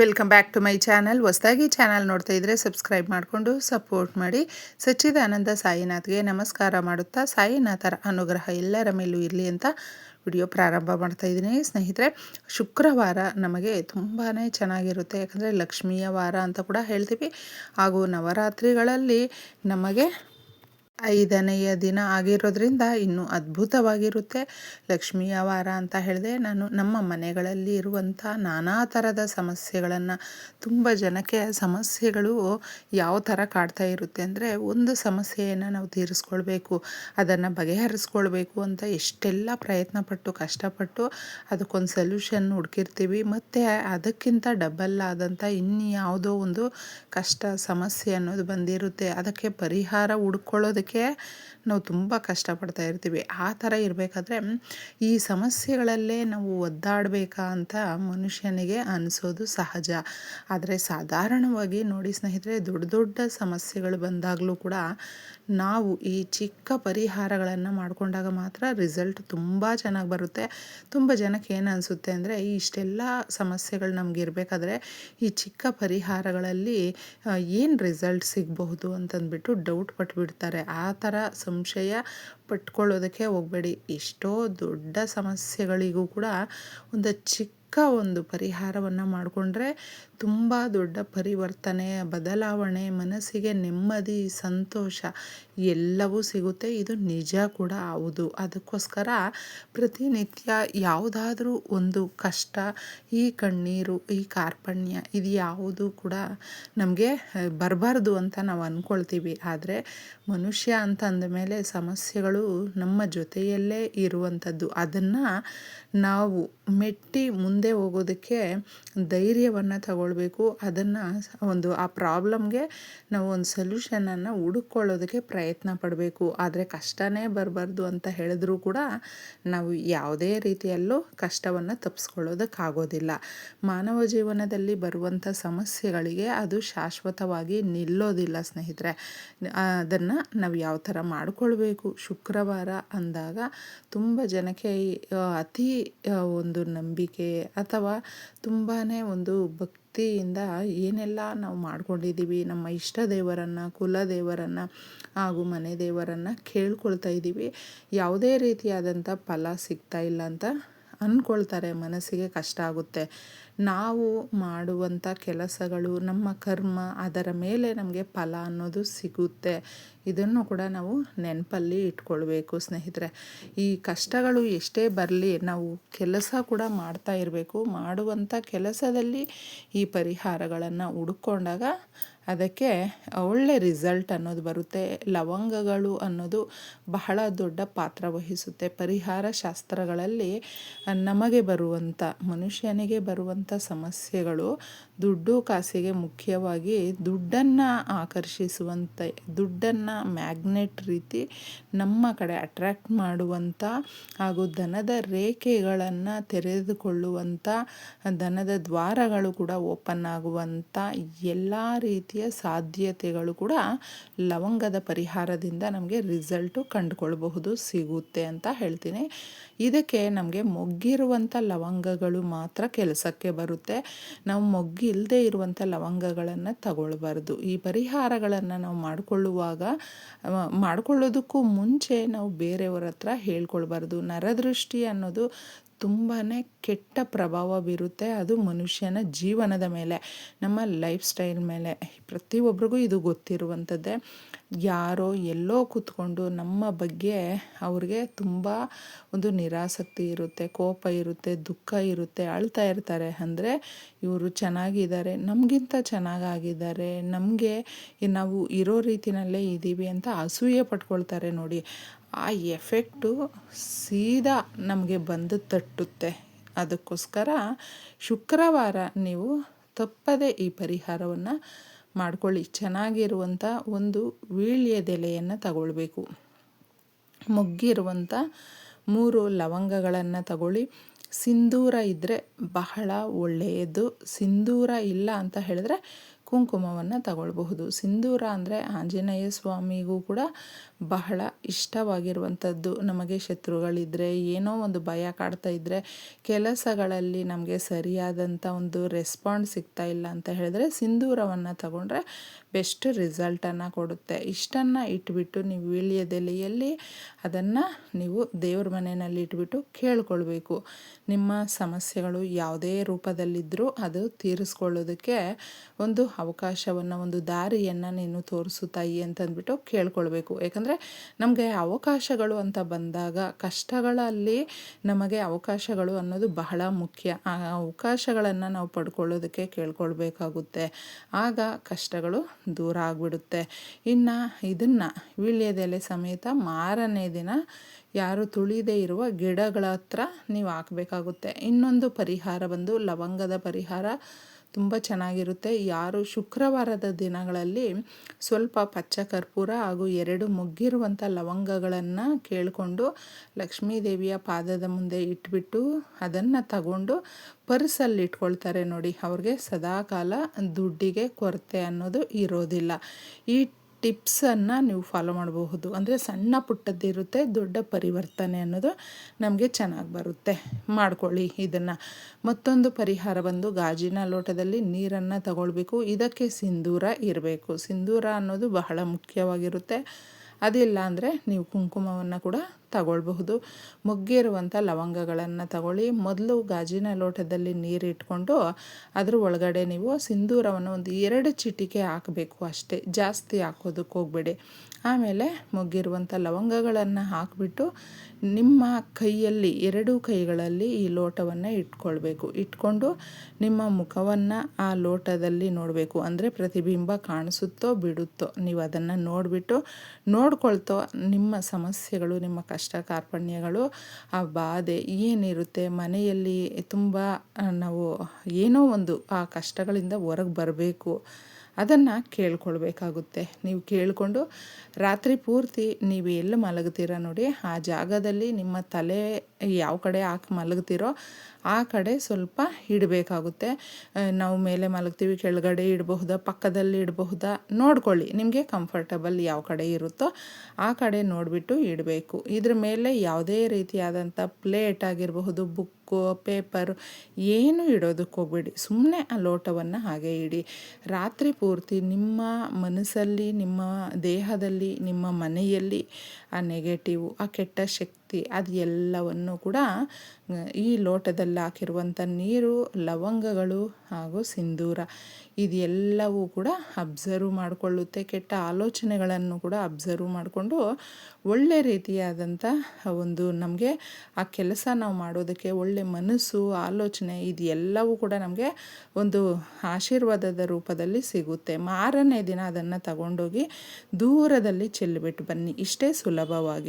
Welcome back to my channel ಹೊಸದಾಗಿ channel ನೋಡ್ತಾ ಇದ್ದರೆ ಸಬ್ಸ್ಕ್ರೈಬ್ ಮಾಡಿಕೊಂಡು ಸಪೋರ್ಟ್ ಮಾಡಿ. ಸಚ್ಚಿದಾನಂದ ಸಾಯಿನಾಥ್ಗೆ ನಮಸ್ಕಾರ ಮಾಡುತ್ತಾ ಸಾಯಿನಾಥರ ಅನುಗ್ರಹ ಎಲ್ಲರ ಮೇಲೂ ಇರಲಿ ಅಂತ ವಿಡಿಯೋ ಪ್ರಾರಂಭ ಮಾಡ್ತಾ ಇದ್ದೀನಿ. ಸ್ನೇಹಿತರೆ, ಶುಕ್ರವಾರ ನಮಗೆ ತುಂಬಾ ಚೆನ್ನಾಗಿರುತ್ತೆ. ಯಾಕಂದರೆ ಲಕ್ಷ್ಮಿಯ ವಾರ ಅಂತ ಕೂಡ ಹೇಳ್ತೀವಿ. ಹಾಗೂ ನವರಾತ್ರಿಗಳಲ್ಲಿ ನಮಗೆ ಐದನೆಯ ದಿನ ಆಗಿರೋದ್ರಿಂದ ಇನ್ನೂ ಅದ್ಭುತವಾಗಿರುತ್ತೆ. ಲಕ್ಷ್ಮಿಯ ವಾರ ಅಂತ ಹೇಳಿದೆ, ನಾನು ನಮ್ಮ ಮನೆಗಳಲ್ಲಿ ಇರುವಂಥ ನಾನಾ ಥರದ ಸಮಸ್ಯೆಗಳನ್ನು, ತುಂಬ ಜನಕ್ಕೆ ಸಮಸ್ಯೆಗಳು ಯಾವ ಥರ ಕಾಡ್ತಾ ಇರುತ್ತೆ ಅಂದರೆ, ಒಂದು ಸಮಸ್ಯೆಯನ್ನು ನಾವು ತೀರಿಸ್ಕೊಳ್ಬೇಕು, ಅದನ್ನು ಬಗೆಹರಿಸ್ಕೊಳ್ಬೇಕು ಅಂತ ಎಷ್ಟೆಲ್ಲ ಪ್ರಯತ್ನ ಪಟ್ಟು ಕಷ್ಟಪಟ್ಟು ಅದಕ್ಕೊಂದು ಸೊಲ್ಯೂಷನ್ ಹುಡುಕಿರ್ತೀವಿ, ಮತ್ತು ಅದಕ್ಕಿಂತ ಡಬಲ್ ಆದಂಥ ಇನ್ಯಾವುದೋ ಒಂದು ಕಷ್ಟ, ಸಮಸ್ಯೆ ಅನ್ನೋದು ಬಂದಿರುತ್ತೆ. ಅದಕ್ಕೆ ಪರಿಹಾರ ಹುಡ್ಕೊಳ್ಳೋದಕ್ಕೆ ನಾವು ತುಂಬ ಕಷ್ಟಪಡ್ತಾ ಇರ್ತೀವಿ. ಆ ಥರ ಇರಬೇಕಾದ್ರೆ, ಈ ಸಮಸ್ಯೆಗಳಲ್ಲೇ ನಾವು ಒದ್ದಾಡಬೇಕಾ ಅಂತ ಮನುಷ್ಯನಿಗೆ ಅನಿಸೋದು ಸಹಜ. ಆದರೆ ಸಾಧಾರಣವಾಗಿ ನೋಡಿ ಸ್ನೇಹಿತರೆ, ದೊಡ್ಡ ದೊಡ್ಡ ಸಮಸ್ಯೆಗಳು ಬಂದಾಗಲೂ ಕೂಡ ನಾವು ಈ ಚಿಕ್ಕ ಪರಿಹಾರಗಳನ್ನು ಮಾಡಿಕೊಂಡಾಗ ಮಾತ್ರ ರಿಸಲ್ಟ್ ತುಂಬ ಚೆನ್ನಾಗಿ ಬರುತ್ತೆ. ತುಂಬ ಜನಕ್ಕೆ ಏನು ಅನಿಸುತ್ತೆ ಅಂದರೆ ಇಷ್ಟೆಲ್ಲ ಸಮಸ್ಯೆಗಳು ನಮ್ಗೆ ಇರಬೇಕಾದ್ರೆ, ಈ ಚಿಕ್ಕ ಪರಿಹಾರಗಳಲ್ಲಿ ಏನು ರಿಸಲ್ಟ್ ಸಿಗಬಹುದು ಅಂತಂದ್ಬಿಟ್ಟು ಡೌಟ್ ಪಟ್ಬಿಡ್ತಾರೆ. ಆ ಥರ ಸಂಶಯ ಪಟ್ಕೊಳ್ಳೋದಕ್ಕೆ ಹೋಗಬೇಡಿ. ಎಷ್ಟೋ ದೊಡ್ಡ ಸಮಸ್ಯೆಗಳಿಗೂ ಕೂಡ ಒಂದು ಚಿಕ್ಕ ಒಂದು ಪರಿಹಾರವನ್ನು ಮಾಡಿಕೊಂಡ್ರೆ ತುಂಬ ದೊಡ್ಡ ಪರಿವರ್ತನೆ, ಬದಲಾವಣೆ, ಮನಸ್ಸಿಗೆ ನೆಮ್ಮದಿ, ಸಂತೋಷ ಎಲ್ಲವೂ ಸಿಗುತ್ತೆ. ಇದು ನಿಜ ಕೂಡ ಹೌದು. ಅದಕ್ಕೋಸ್ಕರ ಪ್ರತಿನಿತ್ಯ ಯಾವುದಾದ್ರೂ ಒಂದು ಕಷ್ಟ, ಈ ಕಣ್ಣೀರು, ಈ ಕಾರ್ಪಣ್ಯ ಇದು ಯಾವುದು ಕೂಡ ನಮಗೆ ಬರಬಾರ್ದು ಅಂತ ನಾವು ಅಂದ್ಕೊಳ್ತೀವಿ ಆದರೆ ಮನುಷ್ಯ ಅಂತ ಅಂದಮೇಲೆ ಸಮಸ್ಯೆಗಳು ನಮ್ಮ ಜೊತೆಯಲ್ಲೇ ಇರುವಂಥದ್ದು. ಅದನ್ನು ನಾವು ಮೆಟ್ಟಿ ಮುಂದೆ ಹೋಗೋದಕ್ಕೆ ಧೈರ್ಯವನ್ನು ತಗೊಳ್ಬೇಕು. ಅದನ್ನು ಒಂದು ಆ ಪ್ರಾಬ್ಲಮ್ಗೆ ನಾವು ಒಂದು ಸೊಲ್ಯೂಷನನ್ನು ಹುಡುಕೊಳ್ಳೋದಕ್ಕೆ ಪ್ರಯತ್ನ ಪಡಬೇಕು. ಆದರೆ ಕಷ್ಟನೇ ಬರಬಾರ್ದು ಅಂತ ಹೇಳಿದ್ರೂ ಕೂಡ ನಾವು ಯಾವುದೇ ರೀತಿಯಲ್ಲೂ ಕಷ್ಟವನ್ನು ತಪ್ಪಿಸ್ಕೊಳ್ಳೋದಕ್ಕಾಗೋದಿಲ್ಲ ಮಾನವ ಜೀವನದಲ್ಲಿ ಬರುವಂಥ ಸಮಸ್ಯೆಗಳಿಗೆ ಅದು ಶಾಶ್ವತವಾಗಿ ನಿಲ್ಲೋದಿಲ್ಲ ಸ್ನೇಹಿತರೆ. ಅದನ್ನು ನಾವು ಯಾವ ಥರ ಮಾಡಿಕೊಳ್ಬೇಕು? ಶುಕ್ರವಾರ ಅಂದಾಗ ತುಂಬ ಜನಕ್ಕೆ ಅತಿ ಒಂದು ನಂಬಿಕೆ ಅಥವಾ ತುಂಬಾ ಒಂದು ಭಕ್ತಿಯಿಂದ ಏನೆಲ್ಲ ನಾವು ಮಾಡ್ಕೊಂಡಿದ್ದೀವಿ, ನಮ್ಮ ಇಷ್ಟ ದೇವರನ್ನು, ಕುಲ ದೇವರನ್ನು ಹಾಗೂ ಮನೆ ದೇವರನ್ನು ಕೇಳ್ಕೊಳ್ತಾ ಇದ್ದೀವಿ. ಯಾವುದೇ ರೀತಿಯಾದಂಥ ಫಲ ಸಿಗ್ತಾ ಇಲ್ಲ ಅಂತ ಅಂದ್ಕೊಳ್ತಾರೆ ಮನಸ್ಸಿಗೆ ಕಷ್ಟ ಆಗುತ್ತೆ. ನಾವು ಮಾಡುವಂಥ ಕೆಲಸಗಳು, ನಮ್ಮ ಕರ್ಮ, ಅದರ ಮೇಲೆ ನಮಗೆ ಫಲ ಅನ್ನೋದು ಸಿಗುತ್ತೆ. ಇದನ್ನು ಕೂಡ ನಾವು ನೆನಪಲ್ಲಿ ಇಟ್ಕೊಳ್ಬೇಕು ಸ್ನೇಹಿತರೆ. ಈ ಕಷ್ಟಗಳು ಎಷ್ಟೇ ಬರಲಿ, ನಾವು ಕೆಲಸ ಕೂಡ ಮಾಡ್ತಾ ಇರಬೇಕು. ಮಾಡುವಂಥ ಕೆಲಸದಲ್ಲಿ ಈ ಪರಿಹಾರಗಳನ್ನು ಹುಡುಕೊಂಡಾಗ ಅದಕ್ಕೆ ಒಳ್ಳೆ ರಿಸಲ್ಟ್ ಅನ್ನೋದು ಬರುತ್ತೆ. ಲವಂಗಗಳು ಅನ್ನೋದು ಬಹಳ ದೊಡ್ಡ ಪಾತ್ರ ವಹಿಸುತ್ತೆ. ಪರಿಹಾರ ಶಾಸ್ತ್ರಗಳಲ್ಲಿ ನಮಗೆ ಬರುವಂಥ, ಮನುಷ್ಯನಿಗೆ ಬರುವಂಥ ಸಮಸ್ಯೆಗಳು ದುಡ್ಡು ಕಾಸಿಗೆ ಮುಖ್ಯವಾಗಿ ದುಡ್ಡನ್ನು ಆಕರ್ಷಿಸುವಂಥ ದುಡ್ಡನ್ನು ಮ್ಯಾಗ್ನೆಟ್ ರೀತಿ ನಮ್ಮ ಕಡೆ ಅಟ್ರ್ಯಾಕ್ಟ್ ಮಾಡುವಂಥ ಹಾಗೂ ದನದ ರೇಖೆಗಳನ್ನು ತೆರೆದುಕೊಳ್ಳುವಂಥ ದನದ ದ್ವಾರಗಳು ಕೂಡ ಓಪನ್ ಆಗುವಂಥ ಎಲ್ಲ ರೀತಿಯ ಸಾಧ್ಯತೆಗಳು ಕೂಡ ಲವಂಗದ ಪರಿಹಾರದಿಂದ ನಮಗೆ ರಿಸಲ್ಟು ಕಂಡುಕೊಳ್ಬಹುದು, ಸಿಗುತ್ತೆ ಅಂತ ಹೇಳ್ತೀನಿ. ಇದಕ್ಕೆ ನಮಗೆ ಮೊಗ್ಗಿರುವಂಥ ಲವಂಗಗಳು ಮಾತ್ರ ಕೆಲಸಕ್ಕೆ ಬರುತ್ತೆ. ನಾವು ಮೊಗ್ಗಿಲ್ಲದೆ ಇರುವಂಥ ಲವಂಗಗಳನ್ನು ತಗೊಳ್ಬಾರ್ದು. ಈ ಪರಿಹಾರಗಳನ್ನು ನಾವು ಮಾಡಿಕೊಳ್ಳುವಾಗ ಮಾಡಿಕೊಳ್ಳೋದಕ್ಕೂ ಮುಂಚೆ ನಾವು ಬೇರೆಯವರ ಹತ್ರ ಹೇಳ್ಕೊಳ್ಬಾರ್ದು. ನರದೃಷ್ಟಿ ಅನ್ನೋದು ತುಂಬಾ ಕೆಟ್ಟ ಪ್ರಭಾವ ಬೀರುತ್ತೆ ಅದು ಮನುಷ್ಯನ ಜೀವನದ ಮೇಲೆ, ನಮ್ಮ ಲೈಫ್ ಸ್ಟೈಲ್ ಮೇಲೆ. ಪ್ರತಿಯೊಬ್ಬರಿಗೂ ಇದು ಗೊತ್ತಿರುವಂಥದ್ದೇ. ಯಾರೋ ಎಲ್ಲೋ ಕೂತ್ಕೊಂಡು ನಮ್ಮ ಬಗ್ಗೆ ಅವ್ರಿಗೆ ತುಂಬ ಒಂದು ನಿರಾಸಕ್ತಿ ಇರುತ್ತೆ, ಕೋಪ ಇರುತ್ತೆ, ದುಃಖ ಇರುತ್ತೆ, ಅಳ್ತಾ ಇರ್ತಾರೆ. ಅಂದರೆ ಇವರು ಚೆನ್ನಾಗಿದ್ದಾರೆ, ನಮಗಿಂತ ಚೆನ್ನಾಗಾಗಿದ್ದಾರೆ, ನಮಗೆ ನಾವು ಇರೋ ರೀತಿನಲ್ಲೇ ಇದ್ದೀವಿ ಅಂತ ಅಸೂಯೆ ಪಟ್ಕೊಳ್ತಾರೆ ನೋಡಿ. ಆ ಎಫೆಕ್ಟು ಸೀದಾ ನಮಗೆ ಬಂದು ತಟ್ಟುತ್ತೆ. ಅದಕ್ಕೋಸ್ಕರ ಶುಕ್ರವಾರ ನೀವು ತಪ್ಪದೆ ಈ ಪರಿಹಾರವನ್ನು ಮಾಡ್ಕೊಳ್ಳಿ. ಚೆನ್ನಾಗಿರುವಂಥ ಒಂದು ವೀಳ್ಯದೆಲೆಯನ್ನು ತಗೊಳ್ಬೇಕು. ಮುಗ್ಗಿರುವಂಥ ಮೂರು ಲವಂಗಗಳನ್ನು ತಗೊಳ್ಳಿ. ಸಿಂಧೂರ ಇದ್ದರೆ ಬಹಳ ಒಳ್ಳೆಯದು. ಸಿಂಧೂರ ಇಲ್ಲ ಅಂತ ಹೇಳಿದ್ರೆ ಕುಂಕುಮವನ್ನು ತಗೊಳ್ಬಹುದು. ಸಿಂಧೂರ ಅಂದರೆ ಆಂಜನೇಯ ಸ್ವಾಮಿಗೂ ಕೂಡ ಬಹಳ ಇಷ್ಟವಾಗಿರುವಂಥದ್ದು ನಮಗೆ ಶತ್ರುಗಳಿದ್ದರೆ ಏನೋ ಒಂದು ಭಯ ಕಾಡ್ತಾ ಇದ್ದರೆ ಕೆಲಸಗಳಲ್ಲಿ ನಮಗೆ ಸರಿಯಾದಂಥ ಒಂದು ರೆಸ್ಪಾನ್ಸ್ ಸಿಗ್ತಾ ಇಲ್ಲ ಅಂತ ಹೇಳಿದ್ರೆ, ಸಿಂಧೂರವನ್ನು ತಗೊಂಡ್ರೆ ಬೆಸ್ಟ್ ರಿಸಲ್ಟನ್ನು ಕೊಡುತ್ತೆ. ಇಷ್ಟನ್ನು ಇಟ್ಬಿಟ್ಟು ನೀವು ವೀಳ್ಯದೆಲೆಯಲ್ಲಿ ಅದನ್ನು ನೀವು ದೇವ್ರ ಮನೆಯಲ್ಲಿ ಇಟ್ಬಿಟ್ಟು ಕೇಳ್ಕೊಳ್ಬೇಕು. ನಿಮ್ಮ ಸಮಸ್ಯೆಗಳು ಯಾವುದೇ ರೂಪದಲ್ಲಿದ್ದರೂ ಅದು ತೀರಿಸ್ಕೊಳ್ಳೋದಕ್ಕೆ ಒಂದು ಅವಕಾಶವನ್ನು, ಒಂದು ದಾರಿಯನ್ನು ನೀನು ತೋರಿಸು ತಾಯಿ ಅಂತಂದ್ಬಿಟ್ಟು ಕೇಳ್ಕೊಳ್ಬೇಕು. ಯಾಕಂದರೆ ನಮಗೆ ಅವಕಾಶಗಳು ಅಂತ ಬಂದಾಗ ಕಷ್ಟಗಳಲ್ಲಿ ನಮಗೆ ಅವಕಾಶಗಳು ಅನ್ನೋದು ಬಹಳ ಮುಖ್ಯ. ಆ ಅವಕಾಶಗಳನ್ನು ನಾವು ಪಡ್ಕೊಳ್ಳೋದಕ್ಕೆ ಕೇಳ್ಕೊಳ್ಬೇಕಾಗುತ್ತೆ. ಆಗ ಕಷ್ಟಗಳು ದೂರ ಆಗಿಬಿಡುತ್ತೆ. ಇನ್ನು ಇದನ್ನು ವೀಳ್ಯದೆಲೆ ಸಮೇತ ಮಾರನೇ ದಿನ ಯಾರು ತುಳಿದೇ ಇರುವ ಗಿಡಗಳ ಹತ್ರ ನೀವು ಹಾಕಬೇಕಾಗುತ್ತೆ. ಇನ್ನೊಂದು ಪರಿಹಾರ ಬಂದು ಲವಂಗದ ಪರಿಹಾರ ತುಂಬ ಚೆನ್ನಾಗಿರುತ್ತೆ. ಯಾರು ಶುಕ್ರವಾರದ ದಿನಗಳಲ್ಲಿ ಸ್ವಲ್ಪ ಪಚ್ಚ ಕರ್ಪೂರ ಹಾಗೂ ಎರಡು ಮುಗ್ಗಿರುವಂಥ ಲವಂಗಗಳನ್ನು ಕೇಳಿಕೊಂಡು ಲಕ್ಷ್ಮೀ ದೇವಿಯ ಪಾದದ ಮುಂದೆ ಇಟ್ಬಿಟ್ಟು ಅದನ್ನು ತಗೊಂಡು ಪರ್ಸಲ್ಲಿ ಇಟ್ಕೊಳ್ತಾರೆ ನೋಡಿ. ಅವ್ರಿಗೆ ಸದಾಕಾಲ ದುಡ್ಡಿಗೆ ಕೊರತೆ ಅನ್ನೋದು ಇರೋದಿಲ್ಲ. ಈ ಟಿಪ್ಸನ್ನು ನೀವು ಫಾಲೋ ಮಾಡಬಹುದು. ಅಂದರೆ ಸಣ್ಣ ಪುಟ್ಟದ್ದಿರುತ್ತೆ ದೊಡ್ಡ ಪರಿವರ್ತನೆ ಅನ್ನೋದು ನಮಗೆ ಚೆನ್ನಾಗಿ ಬರುತ್ತೆ. ಮಾಡ್ಕೊಳ್ಳಿ ಇದನ್ನು. ಮತ್ತೊಂದು ಪರಿಹಾರ ಬಂದು ಗಾಜಿನ ಲೋಟದಲ್ಲಿ ನೀರನ್ನು ತಗೊಳ್ಬೇಕು. ಇದಕ್ಕೆ ಸಿಂಧೂರ ಇರಬೇಕು. ಸಿಂಧೂರ ಅನ್ನೋದು ಬಹಳ ಮುಖ್ಯವಾಗಿರುತ್ತೆ. ಅದಿಲ್ಲ ಅಂದರೆ ನೀವು ಕುಂಕುಮವನ್ನು ಕೂಡ ತಗೊಳ್ಬಹುದು. ಮೊಗ್ಗಿರುವಂಥ ಲವಂಗಗಳನ್ನು ತಗೊಳ್ಳಿ. ಮೊದಲು ಗಾಜಿನ ಲೋಟದಲ್ಲಿ ನೀರು ಇಟ್ಕೊಂಡು ಅದ್ರ ಒಳಗಡೆ ನೀವು ಸಿಂಧೂರವನ್ನು ಒಂದು ಎರಡು ಚಿಟಿಕೆ ಹಾಕಬೇಕು ಅಷ್ಟೇ. ಜಾಸ್ತಿ ಹಾಕೋದಕ್ಕೆ ಹೋಗಬೇಡಿ. ಆಮೇಲೆ ಮುಗ್ಗಿರುವಂಥ ಲವಂಗಗಳನ್ನು ಹಾಕಿಬಿಟ್ಟು ನಿಮ್ಮ ಕೈಯಲ್ಲಿ, ಎರಡೂ ಕೈಗಳಲ್ಲಿ ಈ ಲೋಟವನ್ನು ಇಟ್ಕೊಳ್ಬೇಕು. ಇಟ್ಕೊಂಡು ನಿಮ್ಮ ಮುಖವನ್ನು ಆ ಲೋಟದಲ್ಲಿ ನೋಡಬೇಕು. ಅಂದರೆ ಪ್ರತಿಬಿಂಬ ಕಾಣಿಸುತ್ತೋ ಬಿಡುತ್ತೋ ನೀವು ಅದನ್ನು ನೋಡಿಬಿಟ್ಟು ನೋಡ್ಕೊಳ್ತೋ ನಿಮ್ಮ ಸಮಸ್ಯೆಗಳು, ನಿಮ್ಮ ಕಷ್ಟ ಕಾರ್ಪಣ್ಯಗಳು, ಆ ಬಾಧೆ ಏನಿರುತ್ತೆ, ಮನೆಯಲ್ಲಿ ತುಂಬ ನಾವು ಏನೋ ಒಂದು ಆ ಕಷ್ಟಗಳಿಂದ ಹೊರಗೆ ಬರಬೇಕು. ಅದನ್ನು ಕೇಳ್ಕೊಳ್ಬೇಕಾಗುತ್ತೆ. ನೀವು ಕೇಳಿಕೊಂಡು ರಾತ್ರಿ ಪೂರ್ತಿ ನೀವು ಎಲ್ಲಿ ಮಲಗ್ತೀರ ನೋಡಿ, ಆ ಜಾಗದಲ್ಲಿ ನಿಮ್ಮ ತಲೆ ಯಾವ ಕಡೆ ಹಾಕಿ ಮಲಗ್ತೀರೋ ಆ ಕಡೆ ಸ್ವಲ್ಪ ಇಡಬೇಕಾಗುತ್ತೆ. ನಾವು ಮೇಲೆ ಮಲಗ್ತೀವಿ, ಕೆಳಗಡೆ ಇಡಬಹುದಾ, ಪಕ್ಕದಲ್ಲಿ ಇಡಬಹುದಾ, ನೋಡ್ಕೊಳ್ಳಿ. ನಿಮಗೆ ಕಂಫರ್ಟಬಲ್ ಯಾವ ಕಡೆ ಇರುತ್ತೋ ಆ ಕಡೆ ನೋಡಿಬಿಟ್ಟು ಇಡಬೇಕು. ಇದ್ರ ಮೇಲೆ ಯಾವುದೇ ರೀತಿಯಾದಂಥ ಪ್ಲೇಟ್ ಆಗಿರಬಹುದು ಬುಕ್ ಬುಕ್ಕು, ಪೇಪರ್ ಏನು ಇಡೋದಕ್ಕೆ ಹೋಗ್ಬೇಡಿ ಸುಮ್ಮನೆ ಆ ಲೋಟವನ್ನು ಹಾಗೆ ಇಡಿ. ರಾತ್ರಿ ಪೂರ್ತಿ ನಿಮ್ಮ ಮನಸ್ಸಲ್ಲಿ, ನಿಮ್ಮ ದೇಹದಲ್ಲಿ, ನಿಮ್ಮ ಮನೆಯಲ್ಲಿ ಆ ನೆಗೆಟಿವ್ ಆ ಕೆಟ್ಟ ಶಕ್ತಿ ಅದು ಎಲ್ಲವನ್ನು ಕೂಡ ಈ ಲೋಟದಲ್ಲಿ ಹಾಕಿರುವಂಥ ನೀರು, ಲವಂಗಗಳು ಹಾಗೂ ಸಿಂಧೂರ ಇದೆಲ್ಲವೂ ಕೂಡ ಅಬ್ಸರ್ವ್ ಮಾಡಿಕೊಳ್ಳುತ್ತೆ. ಕೆಟ್ಟ ಆಲೋಚನೆಗಳನ್ನು ಕೂಡ ಅಬ್ಸರ್ವ್ ಮಾಡಿಕೊಂಡು ಒಳ್ಳೆ ರೀತಿಯಾದಂಥ ಒಂದು ನಮಗೆ ಆ ಕೆಲಸ ನಾವು ಮಾಡೋದಕ್ಕೆ ಒಳ್ಳೆ ಮನಸ್ಸು, ಆಲೋಚನೆ ಇದೆಲ್ಲವೂ ಕೂಡ ನಮಗೆ ಒಂದು ಆಶೀರ್ವಾದದ ರೂಪದಲ್ಲಿ ಸಿಗುತ್ತೆ. ಮಾರನೇ ದಿನ ಅದನ್ನು ತಗೊಂಡೋಗಿ ದೂರದಲ್ಲಿ ಚೆಲ್ಲಿಬಿಟ್ಟು ಬನ್ನಿ. ಇಷ್ಟೇ ಸುಲಭವಾಗಿ.